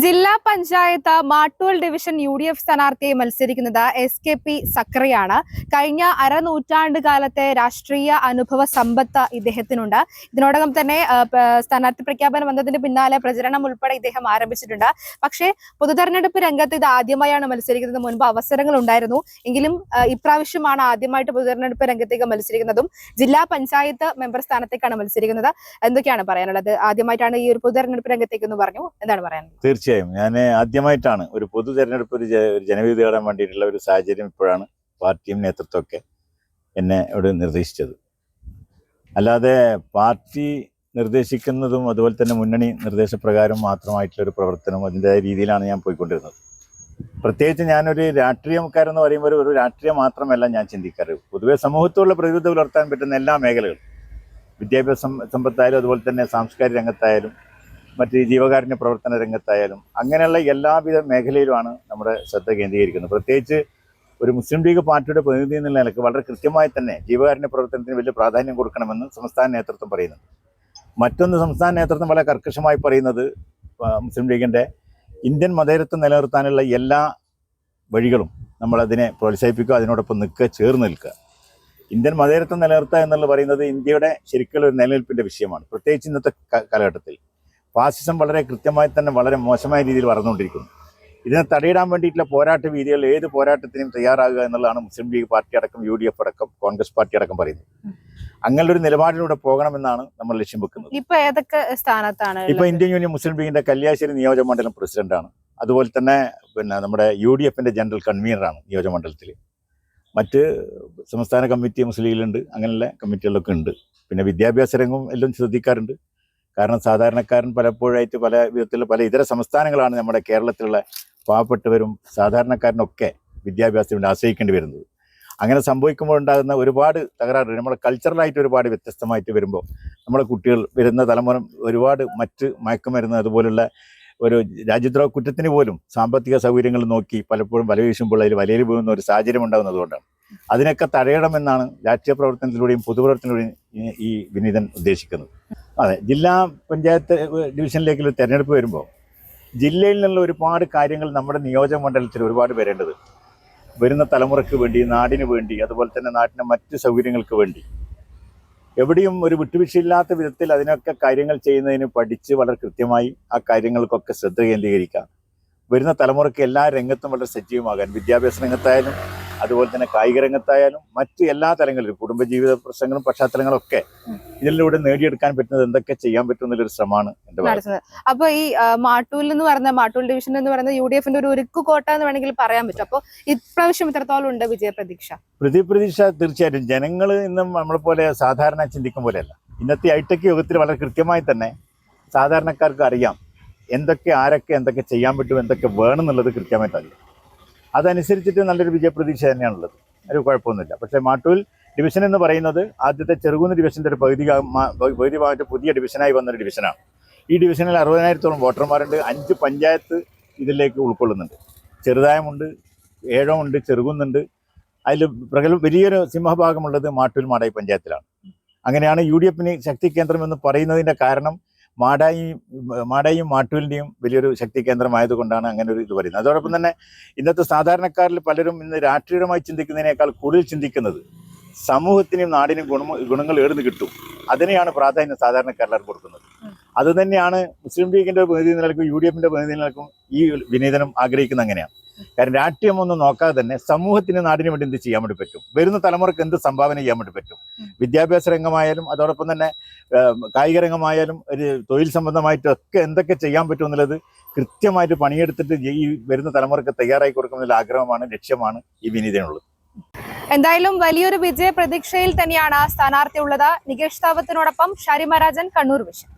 ജില്ലാ panchayat Mattool division U D F സ്ഥാനാർത്ഥിയെ മത്സരിക്കുന്നത് എസ് കെ പി സക്രിയാണ്. കഴിഞ്ഞ അരനൂറ്റാണ്ട് കാലത്തെ രാഷ്ട്രീയ അനുഭവ സമ്പത്ത് ഇദ്ദേഹത്തിനുണ്ട്. ഇതിനോടകം തന്നെ സ്ഥാനാർത്ഥി പ്രഖ്യാപനം വന്നതിന് പിന്നാലെ പ്രചരണം ഉൾപ്പെടെ ഇദ്ദേഹം ആരംഭിച്ചിട്ടുണ്ട്. പക്ഷേ പൊതുതെരഞ്ഞെടുപ്പ് രംഗത്ത് ഇത് ആദ്യമായാണ് മത്സരിക്കുന്നത്. മുൻപ് അവസരങ്ങൾ ഉണ്ടായിരുന്നു. എങ്കിലും ഇപ്രാവശ്യമാണ് ആദ്യമായിട്ട് പൊതുതെരഞ്ഞെടുപ്പ് രംഗത്തേക്ക് മത്സരിക്കുന്നതും ജില്ലാ പഞ്ചായത്ത് മെമ്പർ സ്ഥാനത്തേക്കാണ് മത്സരിക്കുന്നത്. എന്തൊക്കെയാണ് പറയാനുള്ളത്? ആദ്യമായിട്ടാണ് ഈ ഒരു പൊതുതെരഞ്ഞെടുപ്പ് രംഗത്തേക്ക് എന്ന് പറഞ്ഞു. എന്താണ് പറയാനുള്ളത്? തീർച്ചയായും. ഞാൻ ആദ്യമായിട്ടാണ് ഒരു പൊതു തെരഞ്ഞെടുപ്പ് ഒരു ജനവിധി തേടാൻ വേണ്ടിയിട്ടുള്ള ഒരു സാഹചര്യം ഇപ്പോഴാണ് പാർട്ടിയും നേതൃത്വമൊക്കെ എന്നെ ഇവിടെ നിർദ്ദേശിച്ചത്. അല്ലാതെ പാർട്ടി നിർദ്ദേശിക്കുന്നതും അതുപോലെ തന്നെ മുന്നണി നിർദ്ദേശപ്രകാരം മാത്രമായിട്ടുള്ള ഒരു പ്രവർത്തനം അതിന്റെതായ രീതിയിലാണ് ഞാൻ പോയിക്കൊണ്ടിരുന്നത്. പ്രത്യേകിച്ച് ഞാനൊരു രാഷ്ട്രീയക്കാരെന്ന് പറയുമ്പോൾ ഒരു രാഷ്ട്രീയം മാത്രമല്ല ഞാൻ ചിന്തിക്കാറ്. പൊതുവേ സമൂഹത്തോടുള്ള പ്രതിരോധം പുലർത്താൻ പറ്റുന്ന എല്ലാ മേഖലകളും. വിദ്യാഭ്യാസ സമ്പത്തായാലും അതുപോലെ തന്നെ സാംസ്കാരിക രംഗത്തായാലും മറ്റ് ജീവകാരുണ്യ പ്രവർത്തന രംഗത്തായാലും അങ്ങനെയുള്ള എല്ലാവിധ മേഖലയിലുമാണ് നമ്മുടെ ശ്രദ്ധ കേന്ദ്രീകരിക്കുന്നത്. പ്രത്യേകിച്ച് ഒരു മുസ്ലിം ലീഗ് പാർട്ടിയുടെ പ്രതിനിധി എന്നുള്ള നിലയ്ക്ക് വളരെ കൃത്യമായി തന്നെ ജീവകാരുണ്യ പ്രവർത്തനത്തിന് വലിയ പ്രാധാന്യം കൊടുക്കണമെന്ന് സംസ്ഥാന നേതൃത്വം പറയുന്നുണ്ട്. മറ്റൊന്ന് സംസ്ഥാന നേതൃത്വം വളരെ കർക്കശമായി പറയുന്നത് മുസ്ലിം ലീഗിന്റെ ഇന്ത്യൻ മതേതരത്വം നിലനിർത്താനുള്ള എല്ലാ വഴികളും നമ്മളതിനെ പ്രോത്സാഹിപ്പിക്കുക അതിനോടൊപ്പം നിൽക്കുക ചേർന്ന് നിൽക്കുക. ഇന്ത്യൻ മതേതരത്വം നിലനിർത്തുക എന്നുള്ള പറയുന്നത് ഇന്ത്യയുടെ ശരിക്കുള്ള ഒരു നിലനിൽപ്പിന്റെ വിഷയമാണ്. പ്രത്യേകിച്ച് ഇന്നത്തെ കാലഘട്ടത്തിൽ ഫാസിസം വളരെ കൃത്യമായി തന്നെ വളരെ മോശമായ രീതിയിൽ വളർന്നുകൊണ്ടിരിക്കുന്നു. ഇതിനെ തടയിടാൻ വേണ്ടിയിട്ടുള്ള പോരാട്ട രീതികൾ ഏത് പോരാട്ടത്തിനും തയ്യാറാകുക എന്നുള്ളതാണ് മുസ്ലിം ലീഗ് പാർട്ടി അടക്കം യു ഡി എഫ് അടക്കം കോൺഗ്രസ് പാർട്ടി അടക്കം പറയുന്നത്. അങ്ങനെ ഒരു നിലപാടിലൂടെ പോകണമെന്നാണ് നമ്മൾ ലക്ഷ്യം വെക്കുന്നത്. ഇപ്പൊ ഏതൊക്കെ സ്ഥാനത്താണ് ഇപ്പൊ ഇന്ത്യൻ യൂണിയൻ മുസ്ലിം ലീഗിന്റെ കല്യാശ്ശേരി നിയോജക മണ്ഡലം പ്രസിഡന്റാണ് അതുപോലെ തന്നെ പിന്നെ നമ്മുടെ യു ഡി എഫിന്റെ ജനറൽ കൺവീനറാണ് നിയോജക മണ്ഡലത്തിൽ മറ്റ് സംസ്ഥാന കമ്മിറ്റി മുസ്ലിം ലീഗിലുണ്ട് അങ്ങനെയുള്ള കമ്മിറ്റികളിലൊക്കെ ഉണ്ട്. പിന്നെ വിദ്യാഭ്യാസ രംഗം എല്ലാം ശ്രദ്ധിക്കാറുണ്ട്. കാരണം സാധാരണക്കാരൻ പലപ്പോഴായിട്ട് പല വിധത്തിലുള്ള പല ഇതര സംസ്ഥാനങ്ങളാണ് നമ്മുടെ കേരളത്തിലുള്ള പാവപ്പെട്ടവരും സാധാരണക്കാരനൊക്കെ വിദ്യാഭ്യാസത്തിന് ആശ്രയിക്കേണ്ടി വരുന്നത്. അങ്ങനെ സംഭവിക്കുമ്പോൾ ഉണ്ടാകുന്ന ഒരുപാട് തകരാറുകൾ നമ്മുടെ കൾച്ചറലായിട്ട് ഒരുപാട് വ്യത്യസ്തമായിട്ട് വരുമ്പോൾ നമ്മുടെ കുട്ടികൾ വരുന്ന തലമുറ ഒരുപാട് മറ്റ് മയക്കുമരുന്ന് അതുപോലുള്ള ഒരു രാജ്യദ്രോഹ കുറ്റത്തിന് പോലും സാമ്പത്തിക സൗകര്യങ്ങൾ നോക്കി പലപ്പോഴും വല വീശുമ്പോൾ അതിൽ വലയിൽ പോകുന്ന ഒരു സാഹചര്യം ഉണ്ടാകുന്നതുകൊണ്ടാണ് അതിനൊക്കെ തടയണമെന്നാണ് രാഷ്ട്രീയ പ്രവർത്തനത്തിലൂടെയും പൊതുപ്രവർത്തനത്തിലൂടെയും ഈ- വിനീതൻ ഉദ്ദേശിക്കുന്നത്. അതെ ജില്ലാ പഞ്ചായത്ത് ഡിവിഷനിലേക്ക് തിരഞ്ഞെടുപ്പ് തെരഞ്ഞെടുപ്പ് വരുമ്പോൾ ജില്ലയിൽ നിന്നുള്ള ഒരുപാട് കാര്യങ്ങൾ നമ്മുടെ നിയോജക മണ്ഡലത്തിൽ ഒരുപാട് വരേണ്ടത്. വരുന്ന തലമുറയ്ക്ക് വേണ്ടി നാടിന് വേണ്ടി അതുപോലെ തന്നെ നാട്ടിന്റെ മറ്റ് സൗകര്യങ്ങൾക്ക് വേണ്ടി. എവിടെയും ഒരു വിട്ടുവീഴ്ചയില്ലാത്ത വിധത്തിൽ അതിനൊക്കെ കാര്യങ്ങൾ ചെയ്യുന്നതിന് പഠിച്ച് വളരെ കൃത്യമായി ആ കാര്യങ്ങൾക്കൊക്കെ ശ്രദ്ധ കേന്ദ്രീകരിക്കാം. വരുന്ന തലമുറയ്ക്ക് എല്ലാ രംഗത്തും വളരെ സജീവമാകാൻ വിദ്യാഭ്യാസ രംഗത്തായാലും അതുപോലെ തന്നെ കായിക രംഗത്തായാലും മറ്റ് എല്ലാ തലങ്ങളിലും കുടുംബജീവിത പ്രശ്നങ്ങളും പശ്ചാത്തലങ്ങളും ഒക്കെ ഇതിലൂടെ നേടിയെടുക്കാൻ പറ്റുന്നത് എന്തൊക്കെ ചെയ്യാൻ പറ്റും എന്നുള്ളൊരു ശ്രമമാണ് എന്റെ നടത്തുന്നത് അപ്പൊ ഈ മാട്ടൂൽ എന്ന് പറഞ്ഞ മാട്ടൂൽ ഡിവിഷൻ എന്ന് പറയുന്നത് യു ഡി എഫിന്റെ ഒരു ഉരുക്കു കോട്ട എന്ന് വേണമെങ്കിൽ പറയാൻ പറ്റും. അപ്പൊ ഇപ്രാവശ്യം ഇത്രത്തോളം ഉണ്ട് വിജയപ്രതീക്ഷ? പ്രതിപ്രതീക്ഷ തീർച്ചയായിട്ടും ജനങ്ങൾ ഇന്നും നമ്മളെ പോലെ സാധാരണ ചിന്തിക്കും പോലെയല്ല. ഇന്നത്തെ ഹൈടെക് യുഗത്തിൽ വളരെ കൃത്യമായി തന്നെ സാധാരണക്കാർക്ക് അറിയാം എന്തൊക്കെ ആരൊക്കെ എന്തൊക്കെ ചെയ്യാൻ പറ്റും എന്തൊക്കെ വേണം എന്നുള്ളത് കൃത്യമായിട്ട് അറിയാം. അതനുസരിച്ചിട്ട് നല്ലൊരു വിജയപ്രതീക്ഷ തന്നെയാണുള്ളത്. ഒരു കുഴപ്പമൊന്നുമില്ല. പക്ഷേ മാട്ടൂൽ ഡിവിഷൻ എന്ന് പറയുന്നത് ആദ്യത്തെ ചെറുകുന്ന് ഡിവിഷന്റെ ഒരു പകുതി പകുതി ഭാഗത്ത് പുതിയ ഡിവിഷനായി വന്നൊരു ഡിവിഷനാണ് ഈ ഡിവിഷനിൽ അറുപതിനായിരത്തോളം വോട്ടർമാരുണ്ട്. അഞ്ച് പഞ്ചായത്ത് ഇതിലേക്ക് ഉൾക്കൊള്ളുന്നുണ്ട്. ചെറുതായമുണ്ട് ഏഴമുണ്ട് ചെറുകുന്നുണ്ട്. അതിൽ പ്രഗൽ വലിയൊരു സിംഹഭാഗമുള്ളത് മാട്ടൂൽ മാടായി പഞ്ചായത്തിലാണ്. അങ്ങനെയാണ് യു ഡി എഫിന് ശക്തി കേന്ദ്രം എന്ന് പറയുന്നതിന്റെ കാരണം മാടായി മാടായും മാട്ടൂലിന്റെയും വലിയൊരു ശക്തി കേന്ദ്രമായതുകൊണ്ടാണ് അങ്ങനെ ഒരു ഇത് പറയുന്നത്. അതോടൊപ്പം തന്നെ ഇന്നത്തെ സാധാരണക്കാരിൽ പലരും ഇന്ന് രാഷ്ട്രീയമായി ചിന്തിക്കുന്നതിനേക്കാൾ കൂടുതൽ ചിന്തിക്കുന്നത് സമൂഹത്തിനും നാടിനും ഗുണ ഗുണങ്ങൾ ഏടുന്ന് കിട്ടും. അതിനെയാണ് പ്രാധാന്യം സാധാരണക്കാരെല്ലാവരും കൊടുക്കുന്നത്. അതുതന്നെയാണ് മുസ്ലിം ലീഗിന്റെ പ്രതിനിധി നിലക്കും യു ഡി എഫിന്റെ പ്രതിനിധി നിലക്കും ഈ വിനീതനം ആഗ്രഹിക്കുന്നത് അങ്ങനെയാണ്. കാരണം രാഷ്ട്രീയം ഒന്നും നോക്കാതെ തന്നെ സമൂഹത്തിന് നാടിന് വേണ്ടി എന്ത് ചെയ്യാൻ വേണ്ടി പറ്റും? വരുന്ന തലമുറയ്ക്ക് എന്ത് സംഭാവന ചെയ്യാൻ വേണ്ടി പറ്റും? വിദ്യാഭ്യാസ രംഗമായാലും അതോടൊപ്പം തന്നെ കായിക രംഗമായാലും ഒരു തൊഴിൽ സംബന്ധമായിട്ടൊക്കെ എന്തൊക്കെ ചെയ്യാൻ പറ്റും എന്നുള്ളത് കൃത്യമായിട്ട് പണിയെടുത്തിട്ട് ഈ വരുന്ന തലമുറയ്ക്ക് തയ്യാറായി കൊടുക്കുന്നതിൽ ആഗ്രഹമാണ് ലക്ഷ്യമാണ് ഈ വിനീതനുള്ളത്. എന്തായാലും വലിയൊരു വിജയ പ്രതീക്ഷയിൽ തന്നെയാണ് സ്ഥാനാർത്ഥി ഉള്ളത് നികേഷ് താവത്തിനോടൊപ്പം ഷാരി മഹാരാജൻ കണ്ണൂർ വിഷൻ.